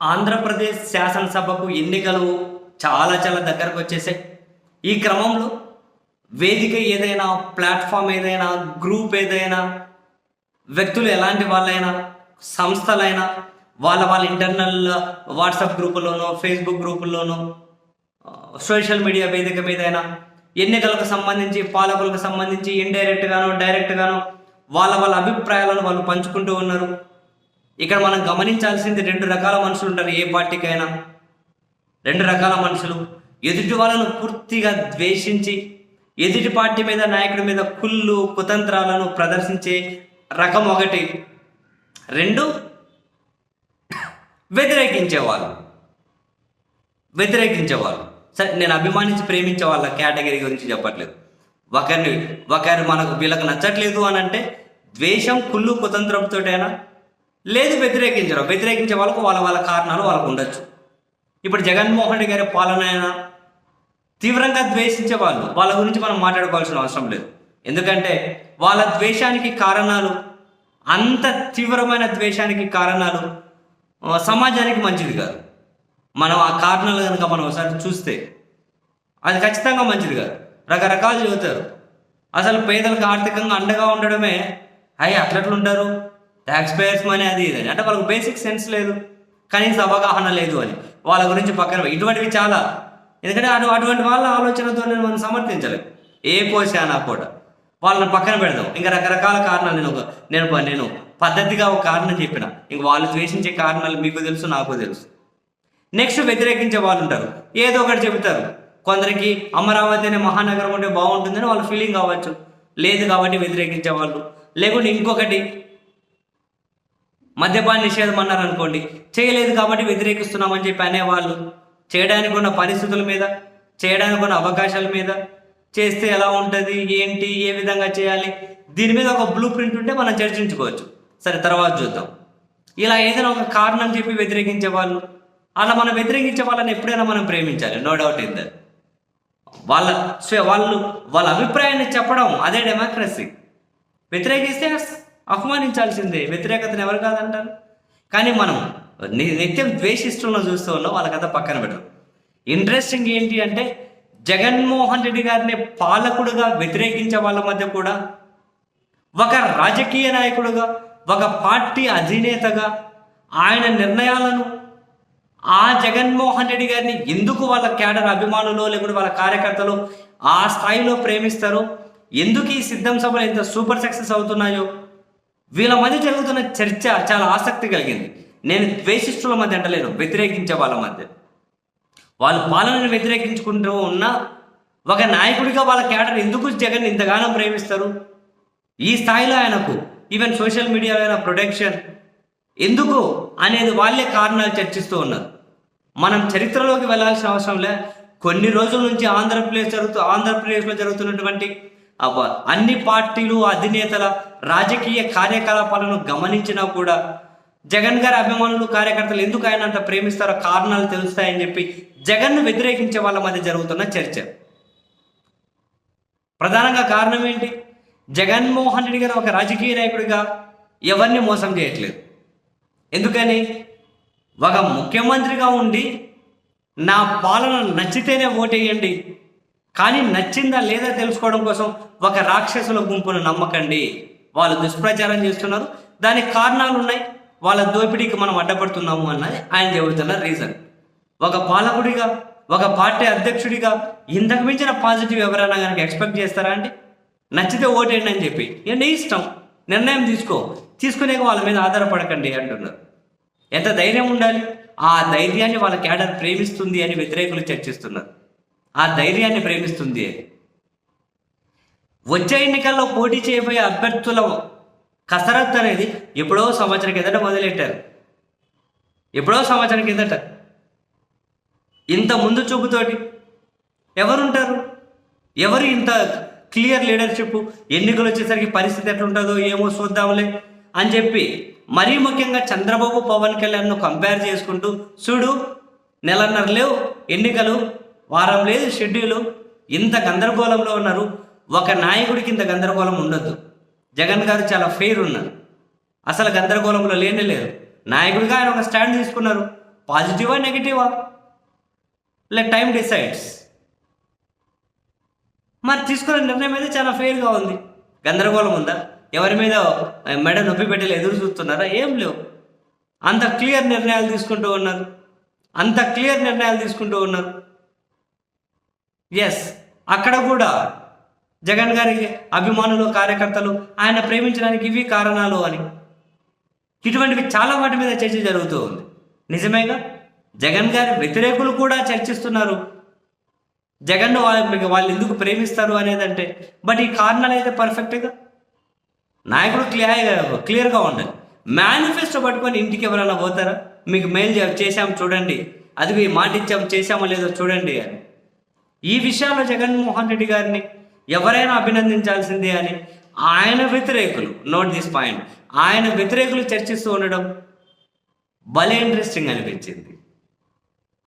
ఆంధ్రప్రదేశ్ శాసనసభకు ఎన్నికలు చాలా చాలా దగ్గరకు వచ్చేసాయి. ఈ క్రమంలో వేదిక ఏదైనా ప్లాట్ఫామ్ ఏదైనా గ్రూప్ ఏదైనా వ్యక్తులు ఎలాంటి వాళ్ళైనా సంస్థలైనా వాళ్ళ వాళ్ళ ఇంటర్నల్ వాట్సాప్ గ్రూపుల్లోనో ఫేస్బుక్ గ్రూపుల్లోనో సోషల్ మీడియా వేదిక మీదైనా ఎన్నికలకు సంబంధించి పాలకులకు సంబంధించి ఇండైరెక్ట్గానో డైరెక్ట్గానో వాళ్ళ వాళ్ళ అభిప్రాయాలను వాళ్ళు పంచుకుంటూ ఉన్నారు. ఇక్కడ మనం గమనించాల్సింది రెండు రకాల మనుషులు ఉంటారు. ఏ పార్టీకైనా రెండు రకాల మనుషులు. ఎదుటి వాళ్ళను పూర్తిగా ద్వేషించి ఎదుటి పార్టీ మీద నాయకుడి మీద కుళ్ళు కుతంత్రాలను ప్రదర్శించే రకం ఒకటి. రెండు వ్యతిరేకించేవాళ్ళు. వ్యతిరేకించేవాళ్ళు. సరే నేను అభిమానించి ప్రేమించే వాళ్ళ కేటగిరీ గురించి చెప్పట్లేదు. ఒకరిని ఒకరు మనకు వీళ్ళకి నచ్చట్లేదు అని అంటే ద్వేషం కుళ్ళు కుతంత్రంతోటైనా లేదు వ్యతిరేకించరు. వ్యతిరేకించే వాళ్ళకు వాళ్ళ వాళ్ళ కారణాలు వాళ్ళకు ఉండొచ్చు. ఇప్పుడు జగన్మోహన్ రెడ్డి గారి పాలన తీవ్రంగా ద్వేషించే వాళ్ళు వాళ్ళ గురించి మనం మాట్లాడుకోవాల్సిన అవసరం లేదు. ఎందుకంటే వాళ్ళ ద్వేషానికి కారణాలు అంత తీవ్రమైన ద్వేషానికి కారణాలు సమాజానికి మంచిది కాదు. మనం ఆ కారణాలు కనుక మనం ఒకసారి చూస్తే అది ఖచ్చితంగా మంచిది కాదు. రకరకాలు చదువుతారు అసలు పేదలకు ఆర్థికంగా అండగా ఉండడమే అయ్యి అట్లట్లుంటారు? ట్యాక్స్ పేయర్స్ మనీ అది ఇది అని. అంటే వాళ్ళకి బేసిక్ సెన్స్ లేదు. కనీస అవగాహన లేదు అని. వాళ్ళ గురించి పక్కన ఇటువంటివి చాలా. ఎందుకంటే అటు అటువంటి వాళ్ళ ఆలోచనతో నేను మనం సమర్థించలేం. ఏ పోసానా కూడా వాళ్ళని పక్కన పెడదాం. ఇంకా రకరకాల కారణాలు నేను ఒక నేను నేను పద్ధతిగా ఒక కారణం చెప్పిన. ఇంక వాళ్ళు ద్వేషించే కారణాలు మీకు తెలుసు నాకు తెలుసు. నెక్స్ట్ వ్యతిరేకించే వాళ్ళు ఉంటారు. ఏదో ఒకటి చెబుతారు. కొందరికి అమరావతి అనే మహానగరం ఉంటే బాగుంటుందని వాళ్ళ ఫీలింగ్ కావచ్చు. లేదు కాబట్టి వ్యతిరేకించే వాళ్ళు. లేకుంటే ఇంకొకటి మద్యపాన నిషేధం అన్నారు అనుకోండి. చేయలేదు కాబట్టి వ్యతిరేకిస్తున్నామని చెప్పి అనేవాళ్ళు. చేయడానికి ఉన్న పరిస్థితుల మీద చేయడానికి ఉన్న అవకాశాల మీద చేస్తే ఎలా ఉంటుంది ఏంటి ఏ విధంగా చేయాలి దీని మీద ఒక బ్లూ ప్రింట్ ఉంటే మనం చర్చించుకోవచ్చు. సరే తర్వాత చూద్దాం. ఇలా ఏదైనా ఒక కారణం చెప్పి వ్యతిరేకించే వాళ్ళు అలా మనం వ్యతిరేకించే వాళ్ళని ఎప్పుడైనా మనం ప్రేమించాలి. నో డౌట్ ఇన్ దట్ వాళ్ళ వాళ్ళు వాళ్ళ అభిప్రాయాన్ని చెప్పడం అదే డెమోక్రసీ వ్యతిరేకిస్తే అవమానించాల్సిందే. వ్యతిరేకతను ఎవరు కాదంటారు? కానీ మనం నిత్యం ద్వేషిస్తున్న చూస్తూ ఉన్నాం కథ పక్కన పెట్టడం. ఇంట్రెస్టింగ్ ఏంటి అంటే జగన్మోహన్ రెడ్డి గారిని పాలకుడుగా వ్యతిరేకించే వాళ్ళ మధ్య కూడా ఒక రాజకీయ నాయకుడుగా ఒక పార్టీ అధినేతగా ఆయన నిర్ణయాలను ఆ జగన్మోహన్ రెడ్డి గారిని ఎందుకు వాళ్ళ క్యాడర్ అభిమానులు లేకుంటే వాళ్ళ కార్యకర్తలు ఆ స్థాయిలో ప్రేమిస్తారో? ఎందుకు ఈ సిద్ధం సభలు ఇంత సూపర్ సక్సెస్ అవుతున్నాయో? వీళ్ళ మధ్య జరుగుతున్న చర్చ చాలా ఆసక్తి కలిగింది. నేను ద్వేషిస్తుల మధ్య అంటలేను వ్యతిరేకించే వాళ్ళ మధ్య. వాళ్ళు పాలనను వ్యతిరేకించుకుంటూ ఉన్న ఒక నాయకుడిగా వాళ్ళ క్యాడర్ ఎందుకు జగన్ ఇంతగానో ప్రేమిస్తారు? ఈ స్థాయిలో ఆయనకు ఈవెన్ సోషల్ మీడియాలో అయిన ప్రొటెక్షన్ ఎందుకు అనేది వాళ్ళే కారణాలు చర్చిస్తూ ఉన్నారు. మనం చరిత్రలోకి వెళ్ళాల్సిన అవసరం లే. కొన్ని రోజుల నుంచి ఆంధ్రప్రదేశ్ జరుగుతూ ఆంధ్రప్రదేశ్లో జరుగుతున్నటువంటి అన్ని పార్టీలు అధినేతల రాజకీయ కార్యకలాపాలను గమనించినా కూడా జగన్ గారి అభిమానులు కార్యకర్తలు ఎందుకు ఆయన అంత ప్రేమిస్తారో కారణాలు తెలుస్తాయని చెప్పి జగన్ను వ్యతిరేకించే వాళ్ళ మధ్య జరుగుతున్న చర్చ. ప్రధానంగా కారణం ఏంటి? జగన్మోహన్ రెడ్డి గారు ఒక రాజకీయ నాయకుడిగా ఎవరిని మోసం చేయట్లేదు. ఎందుకని? ఒక ముఖ్యమంత్రిగా ఉండి నా పాలన నచ్చితేనే ఓటేయండి. కానీ నచ్చిందా లేదా తెలుసుకోవడం కోసం ఒక రాక్షసుల గుంపును నమ్మకండి. వాళ్ళు దుష్ప్రచారం చేస్తున్నారు. దానికి కారణాలు ఉన్నాయి వాళ్ళ దోపిడీకి మనం అడ్డపడుతున్నాము అన్నది ఆయన చెబుతున్న రీజన్ ఒక పాలకుడిగా ఒక పార్టీ అధ్యక్షుడిగా ఇంతకు మించిన పాజిటివ్ ఎవరైనా కనుక ఎక్స్పెక్ట్ చేస్తారా అండి? నచ్చితే ఓటేయండి అని చెప్పి. నేను నీ ఇష్టం. నిర్ణయం తీసుకో. తీసుకునే వాళ్ళ మీద ఆధారపడకండి అంటున్నారు. ఎంత ధైర్యం ఉండాలి? ఆ ధైర్యాన్ని వాళ్ళ క్యాడర్ ప్రేమిస్తుంది అని వ్యతిరేకులు చర్చిస్తున్నారు. ఆ ధైర్యాన్ని ప్రేమిస్తుంది. వచ్చే ఎన్నికల్లో పోటీ చేయబోయే అభ్యర్థుల కసరత్తు అనేది ఎప్పుడో సంవత్సరం కిందట మొదలెట్టారు. ఎప్పుడో సంవత్సరం కిందట. ఇంత ముందు చూపుతోటి ఎవరుంటారు? ఎవరు ఇంత క్లియర్ లీడర్షిప్? ఎన్నికలు వచ్చేసరికి పరిస్థితి ఎట్లుంటుందో ఏమో చూద్దాంలే అని చెప్పి మరీ ముఖ్యంగా చంద్రబాబు పవన్ కళ్యాణ్ను కంపేర్ చేసుకుంటూ చూడు నెలన్నర లేవు ఎన్నికలు వారం లేదు షెడ్యూలు. ఇంత గందరగోళంలో ఉన్నారు. ఒక నాయకుడికి ఇంత గందరగోళం ఉండొద్దు. జగన్ గారు చాలా ఫెయిర్ ఉన్నారు. అసలు గందరగోళంలో లేనే లేరు. నాయకుడిగా ఆయన ఒక స్టాండ్ తీసుకున్నారు. పాజిటివా నెగిటివా లెట్ టైం డిసైడ్స్ మరి తీసుకున్న నిర్ణయం అయితే చాలా ఫెయిర్గా ఉంది. గందరగోళం ఉందా? ఎవరి మీద మెడ నొప్పి పెట్టేలా ఎదురు చూస్తున్నారా? ఏం లేవు. అంత క్లియర్ నిర్ణయాలు తీసుకుంటూ ఉన్నారు. అంత క్లియర్ నిర్ణయాలు తీసుకుంటూ ఉన్నారు. ఎస్ అక్కడ కూడా జగన్ గారి అభిమానులు కార్యకర్తలు ఆయన ప్రేమించడానికి ఇవి కారణాలు అని. ఇటువంటివి చాలా వాటి మీద చర్చ జరుగుతూ ఉంది. నిజమేగా? జగన్ గారి వ్యతిరేకులు కూడా చర్చిస్తున్నారు. జగన్ వాళ్ళు వాళ్ళు ఎందుకు ప్రేమిస్తారు అనేది అంటే బట్ ఈ కారణాలు అయితే పర్ఫెక్ట్గా నాయకుడు క్లియర్ క్లియర్గా ఉండాలి. మేనిఫెస్టో పట్టుకొని ఇంటికి ఎవరైనా పోతారా? మీకు మెయిల్ చేశాం చూడండి. అది మాట ఇచ్చాం చేశామో లేదో చూడండి అని. ఈ విషయాల్లో జగన్మోహన్ రెడ్డి గారిని ఎవరైనా అభినందించాల్సిందే అని ఆయన వ్యతిరేకులు నోట్ దిస్ పాయింట్ ఆయన వ్యతిరేకులు చర్చిస్తూ ఉండడం భలే ఇంట్రెస్టింగ్ అనిపించింది.